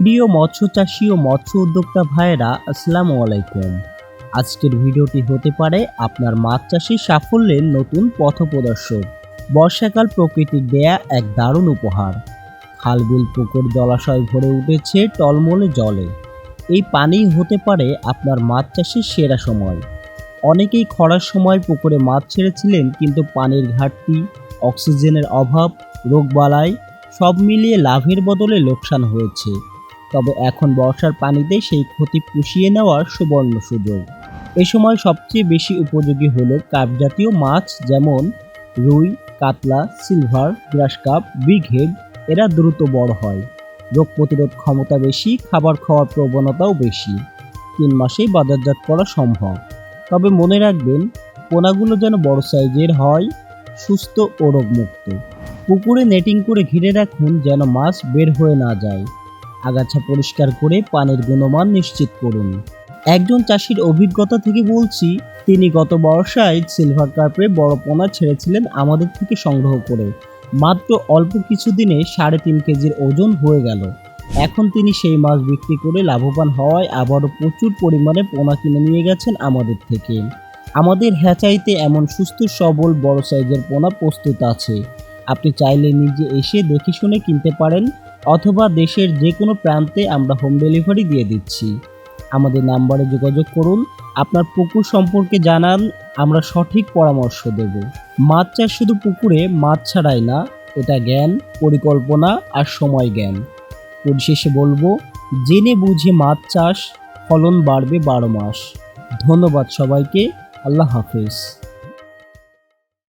প্রিয় মৎস্য চাষী ও মৎস্য উদ্যোক্তা ভাইয়েরা, আসসালামু আলাইকুম। আজকের ভিডিওটি হতে পারে আপনার মাছ চাষের সাফল্যের নতুন পথপ্রদর্শক। বর্ষাকাল প্রকৃতির দেয়া এক দারুণ উপহার। খালবিল পুকুর জলাশয় ভরে উঠেছে টলমলে জলে। এই পানি হতে পারে আপনার মাছ চাষের সেরা সময়। অনেকেই খরার সময় পুকুরে মাছ ছেড়েছিলেন, কিন্তু পানির ঘাটতি, অক্সিজেনের অভাব রোগবালাই সব মিলিয়ে লাভের বদলে লোকসান হয়েছে। তবে এখন বর্ষার পানিতে সেই ক্ষতি পুষিয়ে নেওয়ার সুবর্ণ সুযোগ। এ সময় সবচেয়ে বেশি উপযোগী হলো কাপ জাতীয় মাছ যেমন রুই, কাতলা, silver, grass carp, big head, এরা দ্রুত বড় হয়। রোগ প্রতিরোধ ক্ষমতা বেশি, খাবার খাওয়ার প্রবণতাও বেশি। তিন মাসেই বাজারজাত করা সম্ভব। তবে মনে রাখবেন, পোনাগুলো যেন বড় সাইজের হয়, সুস্থ ও রোগমুক্ত। পুকুরে নেটিং করে ঘিরে রাখুন যেন মাছ বের হয়ে না যায়। আগাছা পরিষ্কার করে পানির গুণমান নিশ্চিত করুন। একজন চাষির অভিজ্ঞতা থেকে বলছি, তিনি গত বর্ষায় সিলভার কার্পে বড় পোনা ছেড়েছিলেন আমাদের থেকে সংগ্রহ করে। মাত্র অল্প কিছুদিনে সাড়ে তিন কেজির ওজন হয়ে গেল। এখন তিনি সেই মাছ বিক্রি করে লাভবান হওয়ায় আবারও প্রচুর পরিমাণে পোনা কিনে নিয়ে গেছেন আমাদের থেকে। আমাদের হ্যাচাইতে এমন সুস্থ, সবল, বড় সাইজের পোনা প্রস্তুত আছে। আপনি চাইলে নিজে এসে দেখে শুনে কিনতে পারেন। অথবা দেশের যে কোনো প্রান্তে আমরা হোম ডেলিভারি দিয়ে দিচ্ছি। আমাদের নাম্বারে যোগাযোগ করুন। আপনার পুকুর সম্পর্কে জানান, আমরা সঠিক পরামর্শ দেব। মাছ চাষ শুধু পুকুরে মাছ ছাড়াই না, এটা জ্ঞান, পরিকল্পনা আর সময় জ্ঞান। পরিশেষে বলব, জেনে বুঝে মাছ চাষ, ফলন বাড়বে বারো মাস। ধন্যবাদ সবাইকে, আল্লাহ হাফেজ।